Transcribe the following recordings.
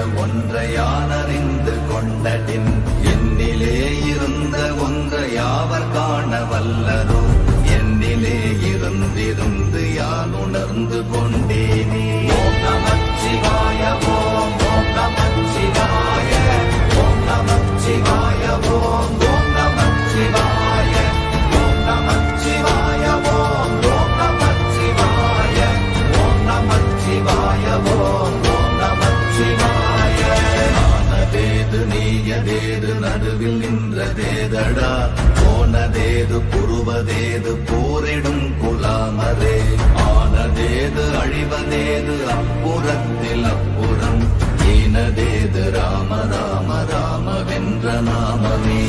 இருந்த ஆனதேது நீயதேது நடுவில் நின்றதேதடா போனதேது புருவதேது போரிடும் குலாமரே. ஆனதேது அழிவதேது அப்புறத்தில் அப்புறம். ஈனதேது ராம ராம ராம வென்ற நாமமே.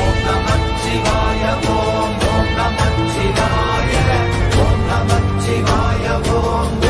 ஓம் நமச்சிவாய ஓம் ஓம் நமச்சிவாய ஓம் நமச்சிவாய ஓம்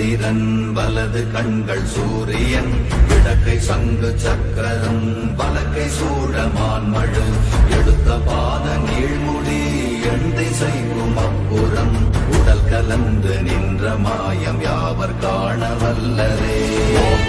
சந்திரன் வலது கண்கள் சூரியன் இடக்கை சங்கு சக்கரம் வலக்கை சூழமான் மழு. எடுத்த பாத கீழ்முடி எண் செய்யும் அப்புறம் உடல் கலந்து நின்ற மாயம் யாவர் காண வல்லரே. ஓம்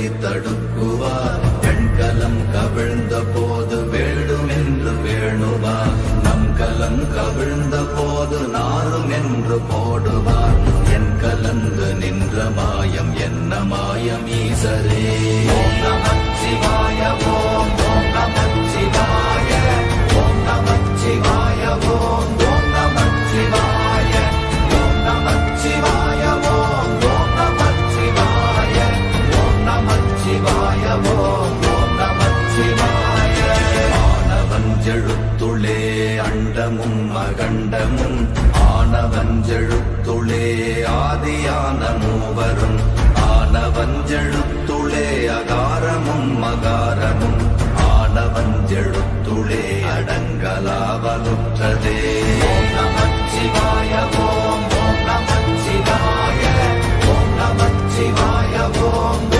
வைத்து வைத்தடுக்குவார் பெண்கலம் கவிழ்ந்த போது வேடும் என்று வேணுவார் நம் கலம் கவிழ்ந்த போது நாரும் என்று போடுவார் என் கலந்து நின்ற மாயம் என்ன மாயம் ஈசரே? ஆனவஞ்செழுத்துளே ஆதியான மூவரும். ஆனவஞ்செழுத்துளே அகாரமும் மகாரமும். ஆனவஞ்செழுத்துளே அடங்கலாவலுற்றதே. ஓம் நமச்சிவாய ஓம் ஓம் நமச்சிவாய ஓம் நமச்சிவாய ஓம்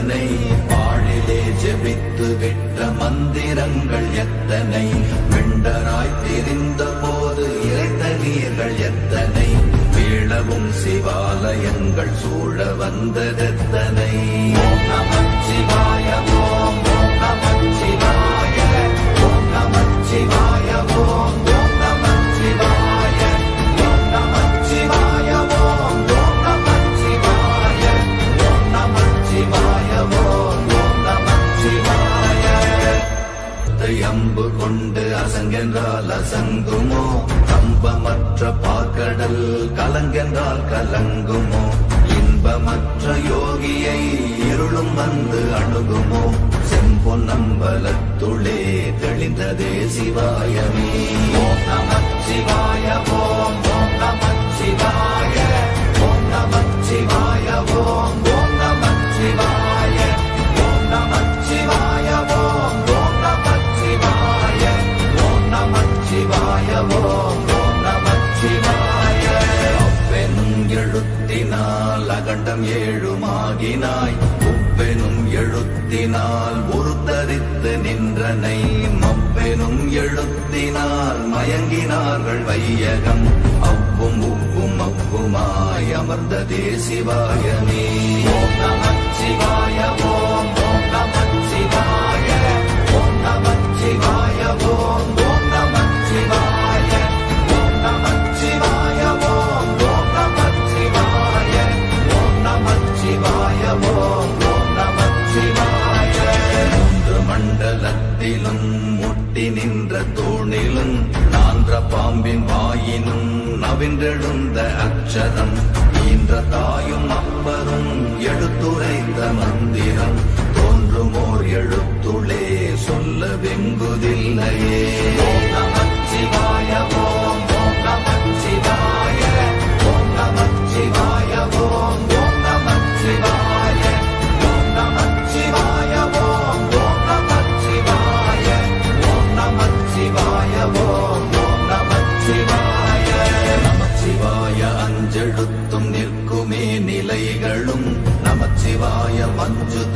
எத்தனை பாழிலே ஜெபித்து விட்ட மந்திரங்கள் எத்தனை? வெண்டராய் தெரிந்த போது இறைத்த நீர்கள் எத்தனை? வீழவும் சிவாலயங்கள் சூழ வந்ததெத்தனை? ஓம் கலசங்குமோ? கம்பமற்ற பாக்கடல் கலங்கென்றால் கலங்குமோ? இன்பமற்ற யோகியை இருளும் வந்து அணுகுமோ? செம்பொன்னம்பலத்துளே தெளிந்ததே சிவாயமே. ஓம் நமச்சிவாய ஓம் ஓம் நமச்சிவாய ஓம் நமச்சிவாய ஓம் ஓம் நமச்சிவாய ஓம் நமச்சிவாய அகண்டம் ஏழுமாகினாய். ஒவ்வெனும் எழுத்தினால் உருத்தரித்து நின்றனை. மப்பெனும் எழுத்தினால் மயங்கினார்கள் வையகம். அவ்வும் உவ்வும் அவ்வுமாய் அமர்ந்த தேசிவாயமே ஓம் வென்றெழுந்த அச்சரம் ஈன்ற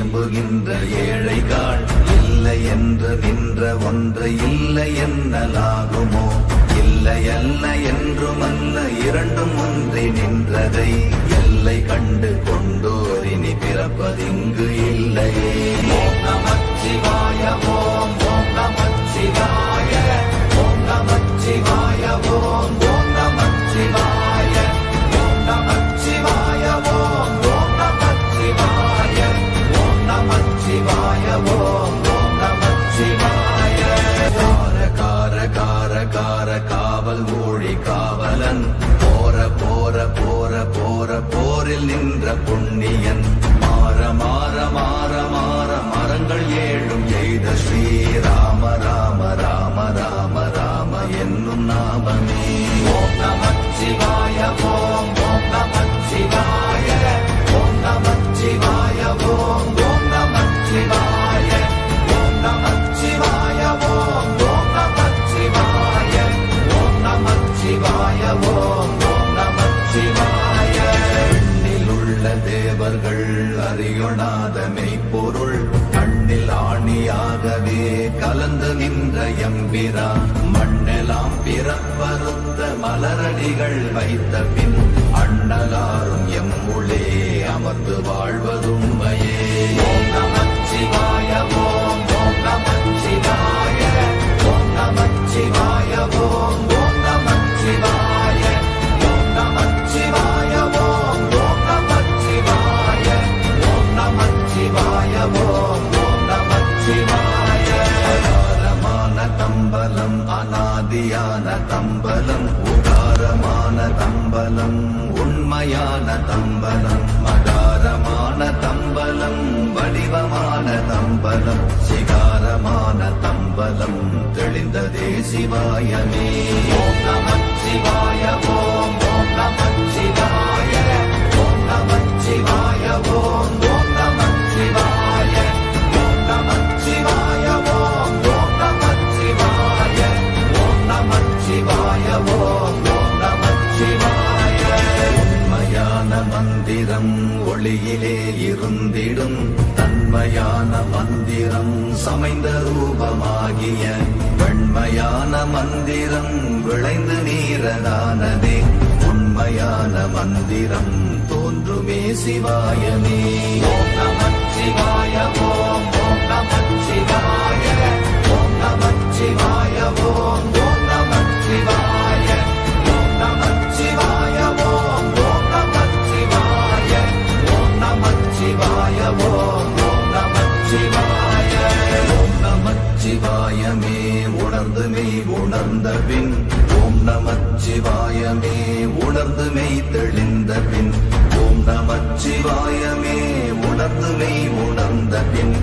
ஏம்புகின்ற ஏழைகள் இல்லை என்று நின்ற ஒன்று இல்லை என்னலாகுமோ? இல்லை அல்ல என்றுமல்ல இரண்டும் ஒன்றி நின்றதை எல்லை கண்டு மலரடிகள் வைத்த பின் அண்ணலாரும் எம்முளே அமர்ந்து வாழ் பலம் சிகாரமான தம்பலம் தெளிந்ததே சிவாயமே. மந்திரம் சமைந்த ரூபமாகிய வெண்மையான மந்திரம் விளைந்து நீரதானதே. உண்மையான மந்திரம் தோன்றுமே சிவாயமே. சிவாய ஓம் நமச்சிவாய ஓம் நமச்சிவாய ஓம் உணர்ந்து மெய் உணர்ந்த பின் ஓம் நமச்சிவாயமே உணர்ந்து மெய் தெளிந்த பின் ஓம் நமச்சிவாயமே உணர்ந்து மெய் உணர்ந்த பின்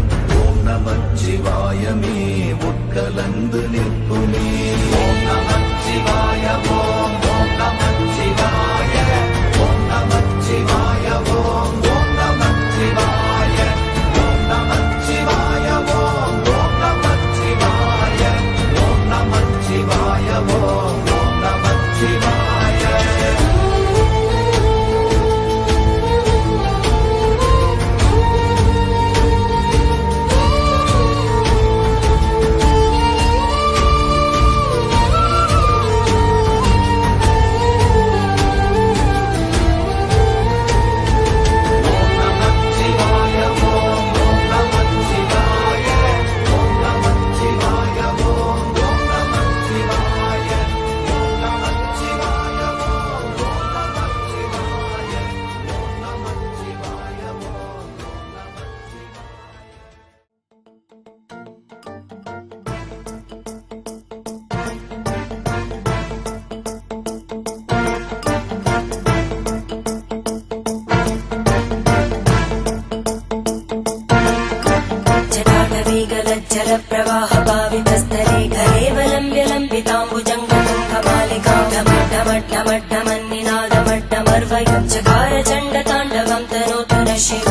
लज्जनाटवेगलज्जल प्रवाह पावितस्तरे घरेवलम्ब्य लम्बिताम्बुजङ्गमालिकामट्टमट्टमट्टमन्निनादमट्टमर्वयं चकार चण्डताण्डवं तनोतु न शिव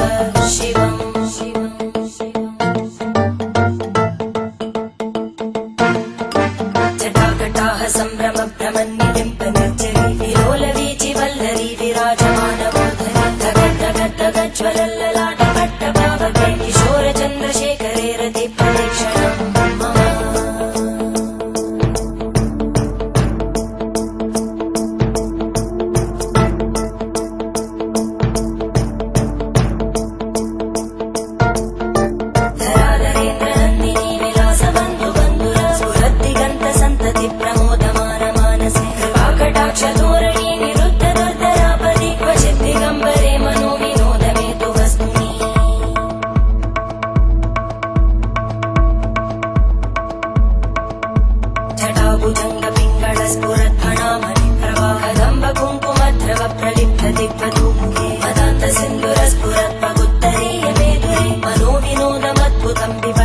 शिवम् शिव tan vivo.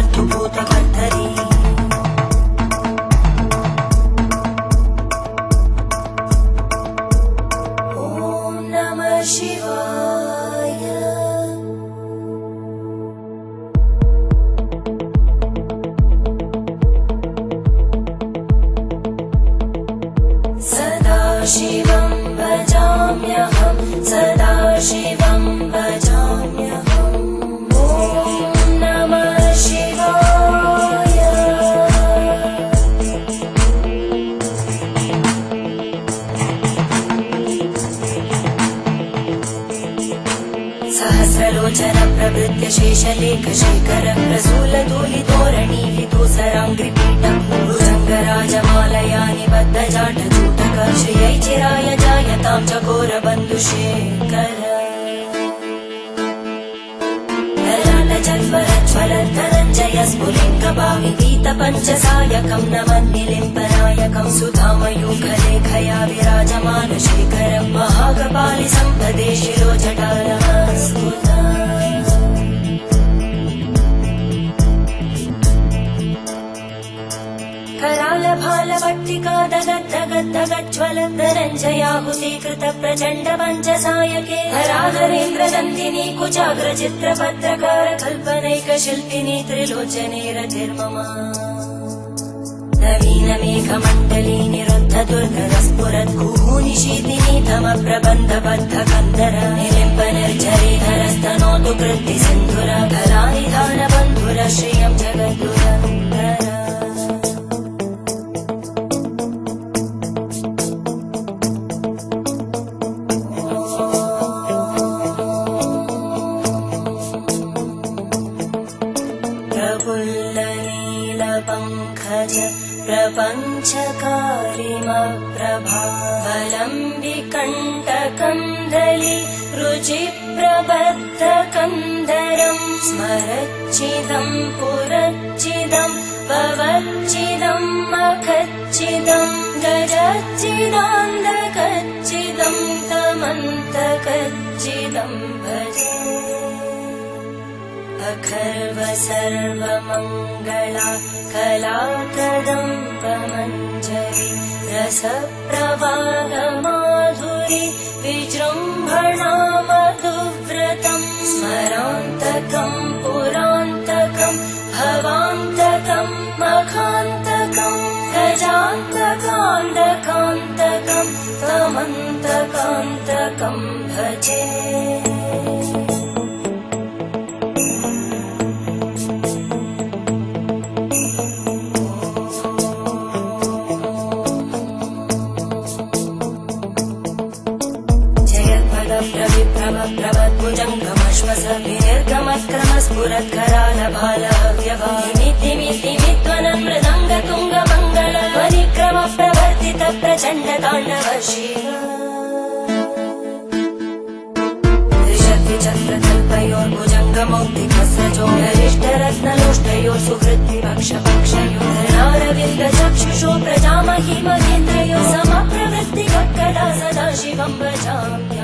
गोचर प्रभृत्य शेषलेखशेखर प्रसूलदूलितोरणीलितो सरङ्ग्रिपीटङ्गराजमालया बद्धजाटजूटकर्षयै चिराय जायतां च घोरबन्धुशेखर स्फुरीं पञ्चसायकं न मन्निरिम्पनायकं सुधामयूखरेखया विराजमानुशिखरं महागपालि सम्भदे शिरो जाल ज्वलब्धरञ्जयाहुलीकृत प्रचण्ड पञ्चसायके धराधरेन्द्र नन्दिनी कुचाग्रचित्र कल्पनैकशिल्पिनी त्रिलोचने रचिर्मम नवीनमेकमण्डली निरुद्ध दुर्दस्पुरभूनिशीदिनि धम प्रबन्ध बद्धकन्दरम्पर्झरे धरस्तनोतु कृत्ति सन्धुरा धरा श्रियं जगद्गुरु। सर्वमङ्गला कलाकदम्बमञ्जरि रसप्रवाहमाधुरि विजृम्भणा मधुव्रतम् स्मरान्तकम् पुरान्तकम् भवान्तकम् मखान्तकम् गजान्तकान्तकान्तकम् तमन्तकान्तकम् भजे भुजङ्गमश्व स्फुरत्करालहव्यतुङ्गमङ्गल त्वरिक्रमप्रवर्तितप्रचण्डताण्डवशी षति चन्द्रकल्पयोर्भुजङ्गमौक्तिकस्य जो गरिष्ठरत्ननुष्टयो सुहृत्तिपक्षपक्षयो धनारविन्द चक्षुषो प्रजामहि महिन्द्रयो समप्रवृत्तिभक्कदा सदाशिवं वजाम्य